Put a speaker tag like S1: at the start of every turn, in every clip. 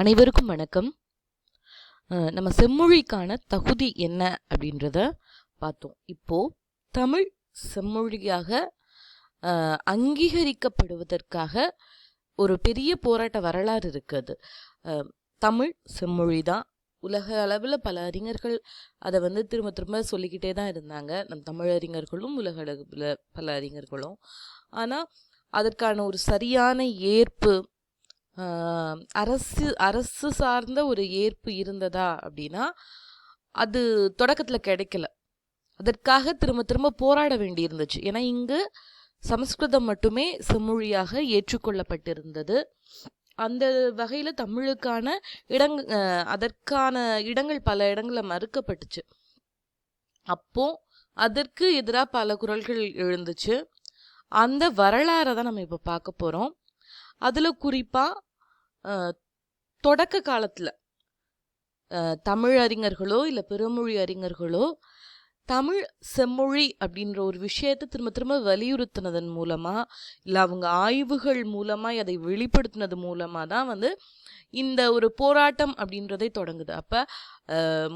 S1: அனைவருக்கும் வணக்கம். நம்ம செம்மொழிக்கான தகுதி என்ன அப்படின்றத பார்த்தோம். இப்போது தமிழ் செம்மொழியாக அங்கீகரிக்கப்படுவதற்காக ஒரு பெரிய போராட்ட வரலாறு இருக்குது தமிழ் செம்மொழி தான். உலக அளவில் பல அறிஞர்கள் அதை வந்து திரும்ப திரும்ப சொல்லிக்கிட்டே தான் இருந்தாங்க. நம் தமிழ் அறிஞர்களும் உலக அளவில் பல அறிஞர்களும். ஆனால் அதற்கான ஒரு சரியான ஏற்பு அரசு அரசு சார்ந்த ஒரு ஏற்பு இருந்ததா அப்படின்னா அது தொடக்கத்தில் கிடைக்கல. அதற்காக திரும்ப திரும்ப போராட வேண்டி இருந்துச்சு ஏன்னா இங்கு சமஸ்கிருதம் மட்டுமே செம்மொழியாக ஏற்றுக்கொள்ளப்பட்டிருந்தது. அந்த வகையில் தமிழுக்கான இடங் அதற்கான இடங்கள் பல இடங்களில் மறுக்கப்பட்டுச்சு. அப்போ அதற்கு எதிராக பல குரல்கள் எழுந்துச்சு. அந்த வரலாறை தான் நம்ம இப்போ பார்க்க போகிறோம் அதில் குறிப்பாக தொடக்க காலத்தில் தமிழ் அறிஞர்களோ இல்லை பிறமொழி அறிஞர்களோ தமிழ் செம்மொழி அப்படின்ற ஒரு விஷயத்தை திரும்ப திரும்ப வலியுறுத்தினதன் மூலமாக இல்லை அவங்க ஆய்வுகள் மூலமாக அதை வெளிப்படுத்தினது மூலமாக தான் வந்து இந்த ஒரு போராட்டம் அப்படின்றதே தொடங்குது. அப்போ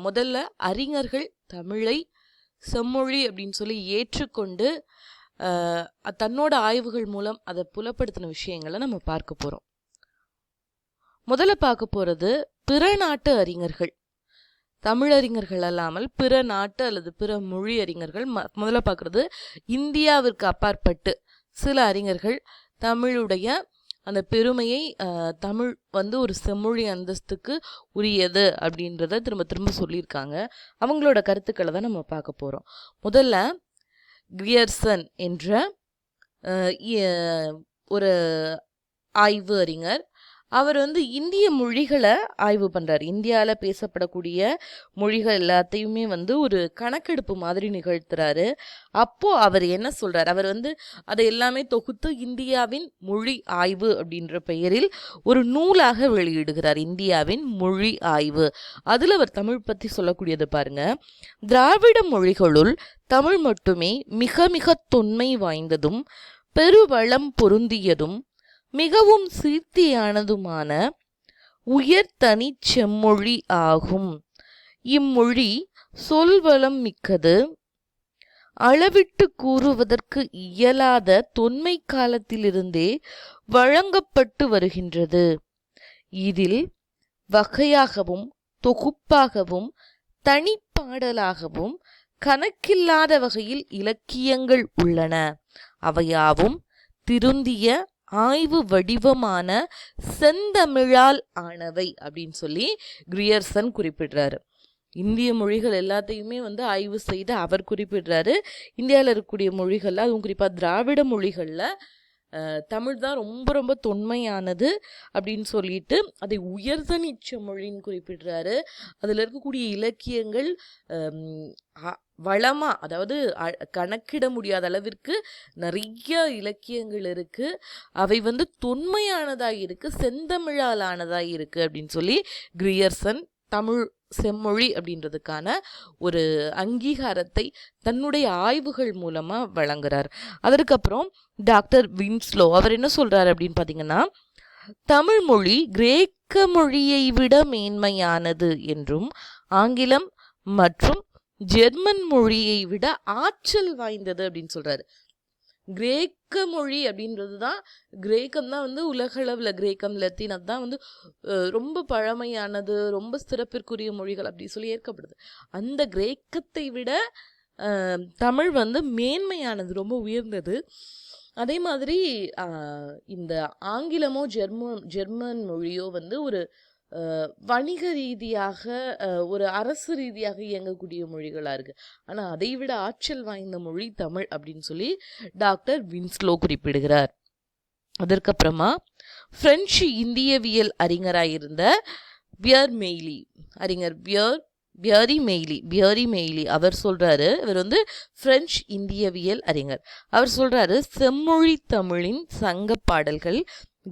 S1: முதல்ல அறிஞர்கள் தமிழை செம்மொழி அப்படின்னு சொல்லி ஏற்றுக்கொண்டு தன்னோட ஆய்வுகள் மூலம் அதை புலப்படுத்தின விஷயங்களை நம்ம பார்க்க போகிறோம் முதல்ல பார்க்க போகிறது பிற நாட்டு அறிஞர்கள். தமிழறிஞர்கள் அல்லாமல் பிற நாட்டு அல்லது பிற மொழி அறிஞர்கள் ம- முதல்ல பார்க்குறது இந்தியாவிற்கு அப்பாற்பட்டு சில அறிஞர்கள் தமிழுடைய அந்த பெருமையை தமிழ் வந்து ஒரு செம்மொழி அந்தஸ்துக்கு உரியது அப்படின்றத திரும்ப திரும்ப சொல்லியிருக்காங்க. அவங்களோட கருத்துக்களை தான் நம்ம பார்க்க போகிறோம் முதல்ல கியர்சன் என்ற இ- ஒரு ஆய்வு அறிஞர். அவர் வந்து இந்திய மொழிகளை ஆய்வு பண்ணுறார் இந்தியாவில் பேசப்படக்கூடிய மொழிகள் எல்லாத்தையுமே வந்து ஒரு கணக்கெடுப்பு மாதிரி நிகழ்த்துறாரு. அப்போது அவர் என்ன சொல்கிறார் அவர் வந்து அதை எல்லாமே தொகுத்து இந்தியாவின் மொழி ஆய்வு அப்படின்ற பெயரில் ஒரு நூலாக வெளியிடுகிறார். இந்தியாவின் மொழி ஆய்வு. அதில் அவர் தமிழ் பற்றி சொல்லக்கூடியது பாருங்க. திராவிட மொழிகளுள் தமிழ் மட்டுமே மிக மிக தொன்மை வாய்ந்ததும் பெருவளம் பொருந்தியதும் மிகவும் சீர்த்தியானதுமான உயர் செம்மொழி ஆகும். இம்மொழி சொல்வளம் மிக்கது. அளவிட்டு கூறுவதற்கு இயலாத தொன்மை காலத்திலிருந்தே வழங்கப்பட்டு வருகின்றது. இதில் வகையாகவும் தொகுப்பாகவும் தனிப்பாடலாகவும் கணக்கில்லாத வகையில் இலக்கியங்கள் உள்ளன. அவையாவும் திருந்திய ஆய்வு வடிவமான செந்தமிழால் ஆனவை அப்படின்னு சொல்லி கிரியர்சன் குறிப்பிடுறாரு. இந்திய மொழிகள் எல்லாத்தையுமே வந்து ஆய்வு செய்து அவர் குறிப்பிடுறாரு. இந்தியாவில் இருக்கக்கூடிய மொழிகளில் அதுவும் குறிப்பாக திராவிட மொழிகளில் தமிழ் தான் ரொம்ப ரொம்ப தொன்மையானது அப்படின்னு சொல்லிட்டு அதை உயர்தனிச்ச மொழின்னு குறிப்பிடுறாரு. அதில் இருக்கக்கூடிய இலக்கியங்கள் வளமாக வளமா அதாவது அ- கணக்கிட முடியாத அளவிற்கு நிறைய இலக்கியங்கள் இருக்கு. அவை வந்து தொன்மையானதாக இருக்கு செந்தமிழாலானதா இருக்கு அப்படின்னு சொல்லி கிரியர்சன் தமிழ் செம்மொழி அப்படின்றதுக்கான ஒரு அங்கீகாரத்தை தன்னுடைய ஆய்வுகள் மூலமாக வழங்குறார். அதற்கப்புறம் டாக்டர் வின்ஸ்லோ அவர் என்ன சொல்கிறார் அப்படின்னு பார்த்தீங்கன்னா தமிழ் மொழி கிரேக்க மொழியை விட மேன்மையானது என்றும் ஆங்கிலம் மற்றும் ஜெர்மன் மொழியை விட ஆற்றல் வாய்ந்தது அப்படின்னு சொல்கிறாரு கிரேக்க மொழி அப்படின்றது தான் கிரேக்கம் தான் வந்து உலகளவில் கிரேக்கம் லத்தீன் அதுதான் வந்து ரொம்ப பழமையானது ரொம்ப சிறப்பிற்குரிய மொழிகள் அப்படி சொல்லி ஏற்கப்படுது. அந்த கிரேக்கத்தை விட தமிழ் வந்து மேன்மையானது ரொம்ப உயர்ந்தது. அதே மாதிரி இந்த ஆங்கிலமோ ஜெர்மன் ஜெர்மன் மொழியோ வந்து ஒரு வணிக ரீதியாக ஒரு அரசு ரீதியாக இயங்கக்கூடிய மொழிகளாக இருக்குது ஆனால் அதை விட ஆற்றல் வாய்ந்த மொழி தமிழ் அப்படின்னு சொல்லி டாக்டர் வின்ஸ்லோ குறிப்பிடுகிறார். அதற்கப்புறமா பிரெஞ்சு இந்தியவியல் அறிஞராயிருந்த பியர் மெய்லி அறிஞர் Pierre Pierre Meillet Pierre Meillet அவர் சொல்கிறாரு இவர் வந்து பிரெஞ்சு இந்தியவியல் அறிஞர். அவர் சொல்கிறாரு செம்மொழி தமிழின் சங்க பாடல்கள்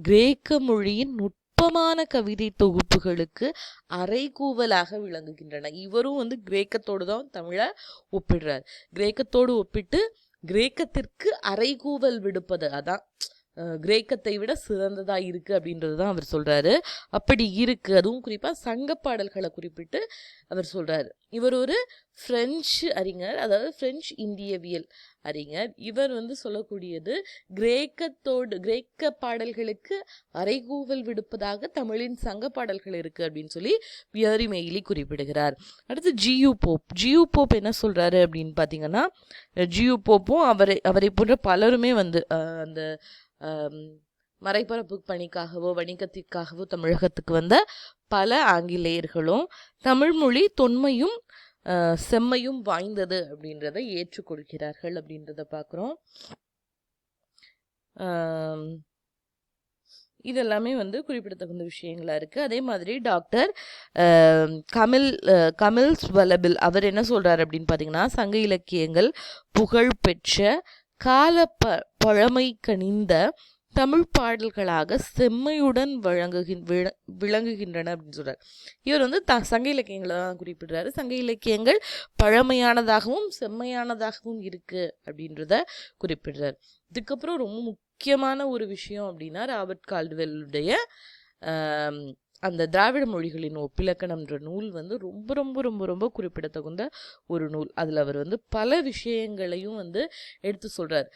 S1: கிரேக்க மொழியின் நுட் நுட்பமான கவிதை தொகுப்புகளுக்கு அரைகூவலாக விளங்குகின்றன. இவரும் வந்து கிரேக்கத்தோடு தான் தமிழை ஒப்பிடுறார். கிரேக்கத்தோடு ஒப்பிட்டு கிரேக்கத்திற்கு அரைகூவல் விடுப்பது அதான் கிரேக்கத்தை விட சிறந்ததாக இருக்குது அப்படின்றது தான் அவர் சொல்கிறாரு அப்படி இருக்கு. அதுவும் குறிப்பாக சங்க பாடல்களை குறிப்பிட்டு அவர் சொல்கிறாரு இவர் ஒரு ஃப்ரெஞ்சு அறிஞர் அதாவது ஃப்ரெஞ்சு இந்தியவியல் அறிஞர். இவர் வந்து சொல்லக்கூடியது கிரேக்கத்தோடு கிரேக்க பாடல்களுக்கு அறைகூவல் விடுப்பதாக தமிழின் சங்க பாடல்கள் இருக்குது அப்படின்னு சொல்லி பியரி மெய்லி குறிப்பிடுகிறார். அடுத்து ஜியு போப் ஜியு போப் என்ன சொல்கிறாரு அப்படின்னு பார்த்தீங்கன்னா ஜியு போப்பும் அவரை அவரை போன்ற பலருமே வந்து அந்த மறைபரப்பு பணிக்காகவோ வணிகத்திற்காகவோ தமிழகத்துக்கு வந்த பல ஆங்கிலேயர்களும் தமிழ்மொழி தொன்மையும் அஹ், செம்மையும் வாய்ந்தது அப்படின்றத ஏற்றுக்கொள்கிறார்கள் அப்படின்றத பார்க்குறோம். இதெல்லாமே வந்து குறிப்பிடத்தகுந்த விஷயங்களா இருக்கு. அதே மாதிரி டாக்டர் கமில் அஹ், வலபில் அவர் என்ன சொல்றாரு அப்படின்னு பார்த்தீங்கன்னா சங்க இலக்கியங்கள் புகழ்பெற்ற கால ப பழமை கனிந்த தமிழ் பாடல்களாக செம்மையுடன் வழங்குகின் விள- விளங்குகின்றன அப்படின்னு சொல்கிறார் இவர் வந்து த சங்க இலக்கியங்களை தான் குறிப்பிடுறாரு. சங்க இலக்கியங்கள் பழமையானதாகவும் செம்மையானதாகவும் இருக்குது அப்படின்றத குறிப்பிடுறார். இதுக்கப்புறம் ரொம்ப முக்கியமான ஒரு விஷயம் அப்படின்னா ராபர்ட் கால்டுவெல்லுடைய அந்த திராவிட மொழிகளின் ஒப்பிலக்கணம்ன்ற நூல் வந்து ரொம்ப ரொம்ப ரொம்ப ரொம்ப குறிப்பிடத்தகுந்த ஒரு நூல். அதில் அவர் வந்து பல விஷயங்களையும் வந்து எடுத்து சொல்கிறார்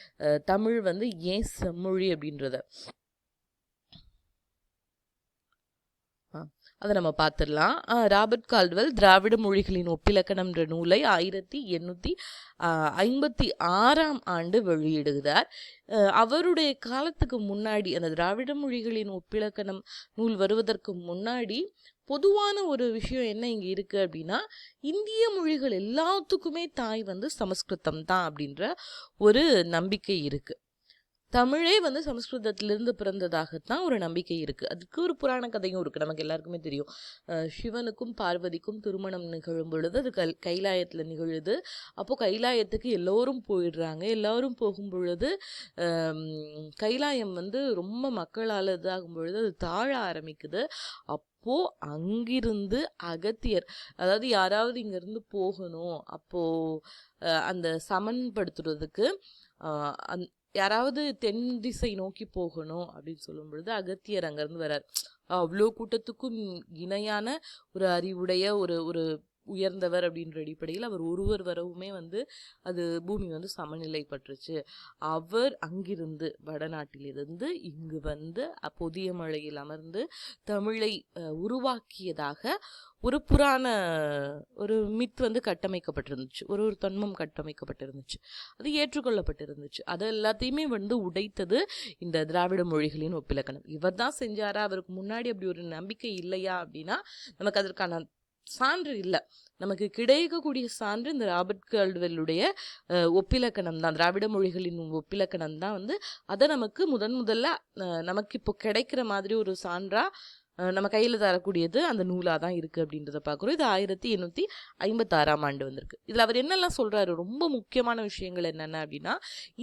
S1: தமிழ் வந்து ஏன் செம்மொழி அப்படின்றத. அதை நம்ம பார்த்துடலாம். ராபர்ட் கால்வெல் திராவிட மொழிகளின் ஒப்பிலக்கணம்ன்ற நூலை ஆயிரத்தி எண்ணூற்றி ஐம்பத்தி ஆறாம் ஆண்டு வெளியிடுகிறார். அவருடைய காலத்துக்கு முன்னாடி அந்த திராவிட மொழிகளின் ஒப்பிலக்கணம் நூல் வருவதற்கு முன்னாடி பொதுவான ஒரு விஷயம் என்ன இங்கே இருக்குது அப்படின்னா இந்திய மொழிகள் எல்லாத்துக்குமே தாய் வந்து சமஸ்கிருதம் தான் அப்படின்ற ஒரு நம்பிக்கை இருக்குது தமிழே வந்து சமஸ்கிருதத்திலிருந்து பிறந்ததாகத்தான் ஒரு நம்பிக்கை இருக்குது அதுக்கு ஒரு புராண கதையும் இருக்குது நமக்கு எல்லாருக்குமே தெரியும். சிவனுக்கும் பார்வதிக்கும் திருமணம் நிகழும் பொழுது அது கல் கைலாயத்தில் நிகழுது. அப்போது கைலாயத்துக்கு எல்லோரும் போயிடுறாங்க. எல்லோரும் போகும் பொழுது கைலாயம் வந்து ரொம்ப மக்களால் இதாகும் பொழுது அது தாழ ஆரம்பிக்குது. அப்போ அங்கிருந்து அகத்தியர் அதாவது யாராவது இங்கிருந்து போகணும். அப்போ அந்த சமன்படுத்துறதுக்கு அந் யாராவது தென் திசை நோக்கி போகணும் அப்படின்னு சொல்லும் பொழுது அகத்தியர் அங்கேருந்து வரார். அவ்வளோ கூட்டத்துக்கும் இணையான ஒரு அறிவுடைய ஒரு ஒரு உயர்ந்தவர் அப்படின்ற அடிப்படையில் அவர் ஒருவர் வரவுமே வந்து அது பூமி வந்து சமநிலைப்பட்டுருச்சு. அவர் அங்கிருந்து வடநாட்டிலிருந்து இங்கு வந்து புதிய பொதிய மழையில் அமர்ந்து தமிழை உருவாக்கியதாக ஒரு புராண ஒரு மித் வந்து கட்டமைக்கப்பட்டிருந்துச்சு. ஒரு ஒரு தன்மம் கட்டமைக்கப்பட்டிருந்துச்சு. அது ஏற்றுக்கொள்ளப்பட்டிருந்துச்சு. அது எல்லாத்தையுமே வந்து உடைத்தது இந்த திராவிட மொழிகளின் ஒப்பிலக்கணம். இவர் தான் செஞ்சாரா? அவருக்கு முன்னாடி அப்படி ஒரு நம்பிக்கை இல்லையா அப்படின்னா நமக்கு அதற்கான சான்று இல்லை. நமக்கு கிடைக்கக்கூடிய சான்று இந்த ராபர்ட் கால்டுவெல்லுடைய ஒப்பிலக்கணம் தான் திராவிட மொழிகளின் ஒப்பிலக்கணம் தான் வந்து அதை நமக்கு முதன் முதல்ல நமக்கு இப்போ கிடைக்கிற மாதிரி ஒரு சான்றாக நம்ம கையில் தரக்கூடியது அந்த நூலாக தான் இருக்குது அப்படின்றத பார்க்குறோம் இது ஆயிரத்தி எண்ணூற்றி ஐம்பத்தாறாம் ஆண்டு வந்திருக்கு. இதில் அவர் என்னெல்லாம் சொல்கிறாரு ரொம்ப முக்கியமான விஷயங்கள் என்னென்ன அப்படின்னா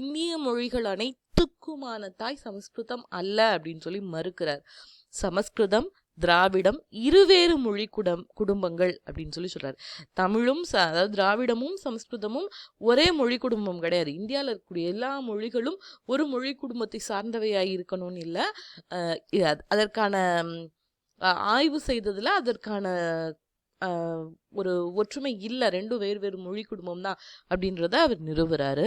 S1: இந்திய மொழிகள் அனைத்துக்குமான தாய் சமஸ்கிருதம் அல்ல அப்படின்னு சொல்லி மறுக்கிறார். சமஸ்கிருதம் திராவிடம் இருவேறு மொழி குடம் குடும்பங்கள் அப்படின்னு சொல்லி சொல்கிறார் தமிழும் ச அதாவது திராவிடமும் சமஸ்கிருதமும் ஒரே மொழி குடும்பம் கிடையாது. இந்தியாவில் இருக்கக்கூடிய எல்லா மொழிகளும் ஒரு மொழி குடும்பத்தை சார்ந்தவையாக இருக்கணும்னு இல்லை. அதற்கான ஆய்வு செய்ததில் அதற்கான ஒரு ஒற்றுமை இல்லை ரெண்டும் வேறு வேறு மொழி குடும்பம் தான் அப்படின்றத அவர் நிறுவுறாரு.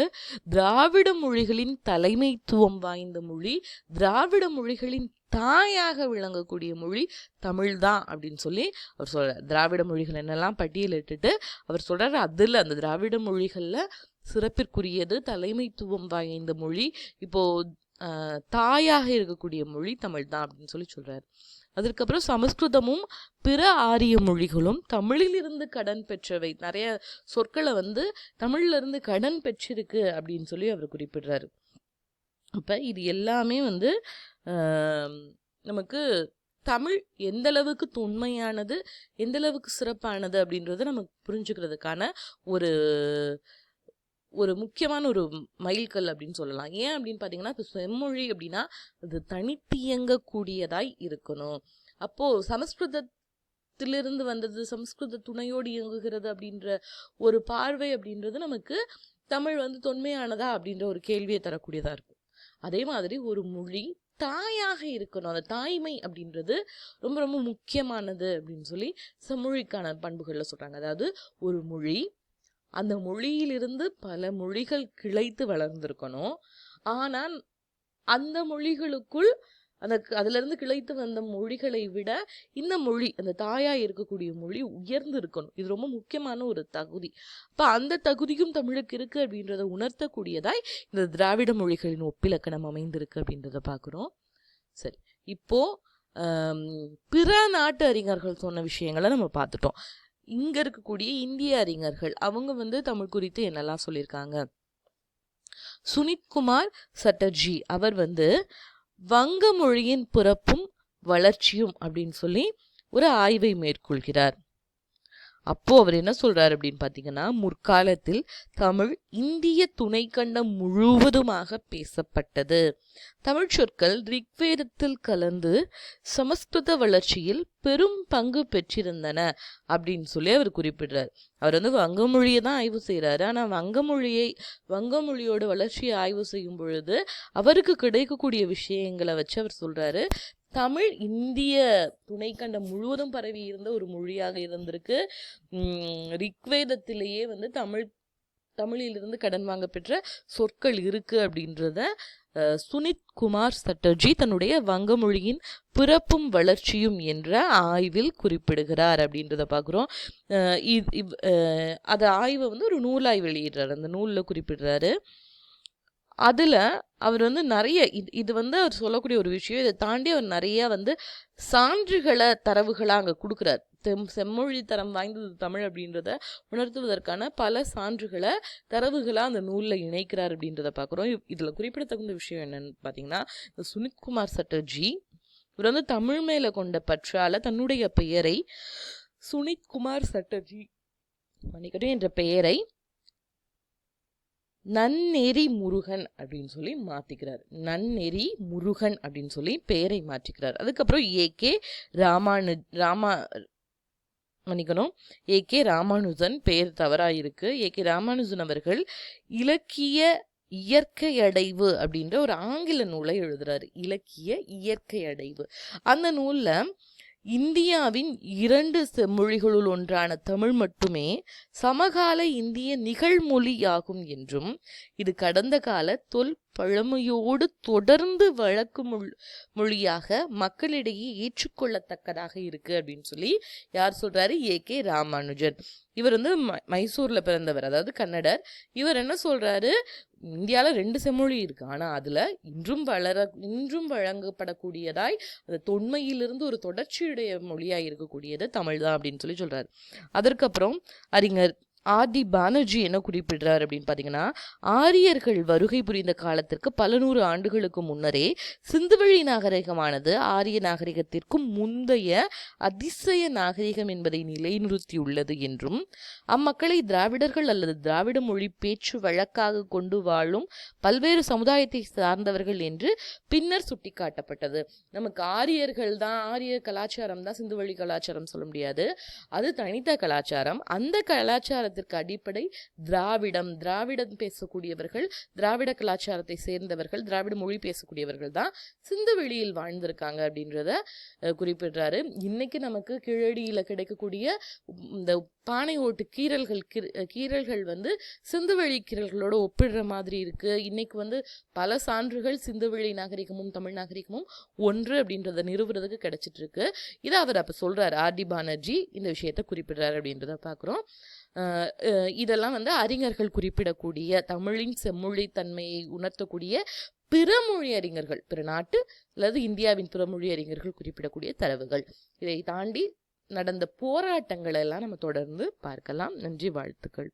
S1: திராவிட மொழிகளின் தலைமைத்துவம் வாய்ந்த மொழி திராவிட மொழிகளின் தாயாக விளங்கக்கூடிய மொழி தமிழ் தான் அப்படின்னு சொல்லி அவர் சொல்கிறார் திராவிட மொழிகள் என்னெல்லாம் பட்டியலிட்டுட்டு அவர் சொல்கிறார் அதில் அந்த திராவிட மொழிகளில் சிறப்பிற்குரியது தலைமைத்துவம் வாய்ந்த மொழி இப்போது தாயாக இருக்கக்கூடிய மொழி தமிழ் தான் அப்படின்னு சொல்லி சொல்கிறார் அதற்கப்புறம் சமஸ்கிருதமும் பிற ஆரிய மொழிகளும் தமிழிலிருந்து கடன் பெற்றவை. நிறைய சொற்களை வந்து தமிழ்ல இருந்து கடன் பெற்றிருக்கு அப்படின்னு சொல்லி அவர் குறிப்பிடுறாரு. அப்போ இது எல்லாமே வந்து நமக்கு தமிழ் எந்த அளவுக்கு தொன்மையானது எந்த அளவுக்கு சிறப்பானது அப்படின்றத நமக்கு புரிஞ்சுக்கிறதுக்கான ஒரு ஒரு முக்கியமான ஒரு மைல்கல் அப்படின்னு சொல்லலாம். ஏன் அப்படின்னு பார்த்தீங்கன்னா இப்போ செம்மொழி அப்படின்னா அது தனித்து இயங்கக்கூடியதாய் இருக்கணும். அப்போ சமஸ்கிருதத்திலிருந்து வந்தது சமஸ்கிருத துணையோடு இயங்குகிறது அப்படின்ற ஒரு பார்வை அப்படின்றது நமக்கு தமிழ் வந்து தொன்மையானதா அப்படின்ற ஒரு கேள்வியை தரக்கூடியதாக இருக்கும். அதே மாதிரி ஒரு மொழி தாயாக இருக்கணும். அந்த தாய்மை அப்படின்றது ரொம்ப ரொம்ப முக்கியமானது அப்படின்னு சொல்லி செம்மொழிக்கான பண்புகளில் சொல்கிறாங்க அதாவது ஒரு மொழி அந்த மொழியிலிருந்து பல மொழிகள் கிளைத்து வளர்ந்திருக்கணும். ஆனால் அந்த மொழிகளுக்குள் அந்த க- கிளைத்து வந்த மொழிகளை விட இந்த மொழி அந்த தாயாக இருக்கக்கூடிய மொழி உயர்ந்து இருக்கணும் இது ரொம்ப முக்கியமான ஒரு தகுதி. அப்போ அந்த தகுதியும் தமிழுக்கு இருக்குது அப்படின்றத உணர்த்தக்கூடியதாய் இந்த திராவிட மொழிகளின் ஒப்பிலக்கணம் அமைந்திருக்கு அப்படின்றத பார்க்குறோம். சரி இப்போது பிற நாட்டு அறிஞர்கள் சொன்ன விஷயங்களை நம்ம பார்த்துட்டோம். இங்கே இருக்கக்கூடிய இந்திய அறிஞர்கள் அவங்க வந்து தமிழ் குறித்து என்னெல்லாம் சொல்லியிருக்காங்க? சுனித்குமார் சட்டர்ஜி அவர் வந்து வங்க மொழியின் பிறப்பும் வளர்ச்சியும் அப்படின்னு சொல்லி ஒரு ஆய்வை மேற்கொள்கிறார். அப்போது அவர் என்ன சொல்கிறார் அப்படின்னு பார்த்தீங்கன்னா முற்காலத்தில் தமிழ் இந்திய துணைக்கண்டம் முழுவதுமாக பேசப்பட்டது. தமிழ் சொற்கள் ரிக்வேதத்தில் கலந்து சமஸ்கிருத வளர்ச்சியில் பெரும் பங்கு பெற்றிருந்தன அப்படின்னு சொல்லி அவர் குறிப்பிடுறார். அவர் வந்து வங்க மொழியை தான் ஆய்வு செய்கிறாரு ஆனால் வங்க மொழியை வங்க மொழியோட வளர்ச்சியை ஆய்வு செய்யும் பொழுது அவருக்கு கிடைக்கக்கூடிய விஷயங்களை வச்சு அவர் சொல்கிறாரு தமிழ் இந்திய துணைக்கண்டம் முழுவதும் பரவி இருந்த ஒரு மொழியாக இருந்திருக்கு. ரிக்வேதத்திலேயே வந்து தமிழ் தமிழிலிருந்து கடன் வாங்க பெற்ற சொற்கள் இருக்கு அப்படின்றத சுனித் குமார் சட்டர்ஜி தன்னுடைய வங்க மொழியின் பிறப்பும் வளர்ச்சியும் என்ற ஆய்வில் குறிப்பிடுகிறார் அப்படின்றத பார்க்குறோம் அதை ஆய்வை வந்து ஒரு நூலாய் வெளியிடுறார். அந்த நூலில் குறிப்பிடுறாரு. அதில் அவர் வந்து நிறைய இது இது வந்து அவர் சொல்லக்கூடிய ஒரு விஷயம் இதை தாண்டி அவர் நிறைய வந்து சான்றுகளை தரவுகளாக அங்கே கொடுக்குறார். தெம் செம்மொழி தரம் வாய்ந்தது தமிழ் அப்படின்றத உணர்த்துவதற்கான பல சான்றுகளை தரவுகளாக அந்த நூலில் இணைக்கிறார் அப்படின்றத பார்க்குறோம் இதில் குறிப்பிடத்தகுந்த விஷயம் என்னன்னு பார்த்தீங்கன்னா இந்த சுனித்குமார் சட்டர்ஜி இவர் வந்து தமிழ் மேலே கொண்ட பற்றால தன்னுடைய பெயரை சுனித்குமார் சட்டர்ஜி மணிக்கட்டும் என்ற பெயரை நன்னெறி முருகன் அப்படின்னு சொல்லி மாற்றிக்கிறார் நன்னெறி முருகன் அப்படின்னு சொல்லி பெயரை மாற்றிக்கிறார். அதுக்கப்புறம் ஏகே ராமானு ராமா மன்னிக்கணும். ஏ கே ராமானுஜன் பெயர் தவறாக இருக்குது ஏ கே ராமானுஜன் அவர்கள் இலக்கிய இயற்கை அடைவு அப்படின்ற ஒரு ஆங்கில நூலை எழுதுறாரு. இலக்கிய இயற்கை அடைவு அந்த நூலில் இந்தியாவின் இரண்டு செம்மொழிகளுள் ஒன்றான தமிழ் மட்டுமே சமகால இந்திய நிகழ்மொழியாகும் என்றும் இது கடந்த கால தொல் பழமையோடு தொடர்ந்து வழக்கு மொழியாக மக்களிடையே ஏற்றுக்கொள்ளத்தக்கதாக இருக்கு அப்படின்னு சொல்லி யார் சொல்றாரு? ஏ கே ராமானுஜன் இவர் வந்து ம- மைசூர்ல பிறந்தவர் அதாவது கன்னடர். இவர் என்ன சொல்றாரு? இந்தியாவில் ரெண்டு செம்மொழி இருக்கு. ஆனா அதுல இன்றும் வளர இன்றும் வழங்கப்படக்கூடியதாய் அந்த தொன்மையிலிருந்து ஒரு தொடர்ச்சியுடைய மொழியாக இருக்கக்கூடியது தமிழ் தான் அப்படின்னு சொல்லி சொல்றாரு. அதற்கப்புறம் அறிஞர் ஆர் டி பானர்ஜி என்ன குறிப்பிடுறார் அப்படின்னு பார்த்தீங்கன்னா ஆரியர்கள் வருகை புரிந்த காலத்திற்கு பல நூறு ஆண்டுகளுக்கு முன்னரே சிந்துவெளி நாகரிகமானது ஆரிய நாகரிகத்திற்கும் முந்தைய அதிசய நாகரிகம் என்பதை நிலைநிறுத்தியுள்ளது என்றும் அம்மக்களை திராவிடர்கள் அல்லது திராவிட மொழி பேச்சு வழக்காக கொண்டு வாழும் பல்வேறு சமுதாயத்தை சார்ந்தவர்கள் என்று பின்னர் சுட்டிக்காட்டப்பட்டது. நமக்கு ஆரியர்கள் தான் ஆரிய கலாச்சாரம் தான் சிந்துவெளி கலாச்சாரம் சொல்ல முடியாது. அது தனித்த கலாச்சாரம். அந்த கலாச்சாரத்திற்கு அடிப்படை திராவிடம். திராவிடம் பேசக்கூடியவர்கள் திராவிட கலாச்சாரத்தை சேர்ந்தவர்கள் திராவிட மொழி பேசக்கூடியவர்கள் தான் சிந்துவெளியில் வாழ்ந்திருக்காங்க அப்படின்றத குறிப்பிடுறாரு. இன்னைக்கு நமக்கு கீழடியில் கிடைக்கக்கூடிய இந்த பானை ஓட்டு கீறல்கள் கீரல்கள் கீறல்கள் வந்து சிந்துவெளி கீரல்களோட ஒப்பிடுற மாதிரி இருக்கு. இன்னைக்கு வந்து பல சான்றுகள் சிந்துவெளி நாகரிகமும் தமிழ் நாகரிகமும் ஒன்று அப்படின்றத நிறுவுறதுக்கு கிடைச்சிட்டு இருக்கு. இதை அவர் அப்போ சொல்றாரு. ஆர்டி பானர்ஜி இந்த விஷயத்தை குறிப்பிடுறாரு அப்படின்றத பார்க்குறோம் இதெல்லாம் வந்து அறிஞர்கள் குறிப்பிடக்கூடிய தமிழின் செம்மொழி தன்மையை உணர்த்தக்கூடிய பிறமொழி அறிஞர்கள் பிற நாட்டு அல்லது இந்தியாவின் பிறமொழி அறிஞர்கள் குறிப்பிடக்கூடிய தரவுகள். இதை தாண்டி நடந்த போராட்டங்களெல்லாம் நம்ம தொடர்ந்து பார்க்கலாம். நன்றி வாழ்த்துக்கள்.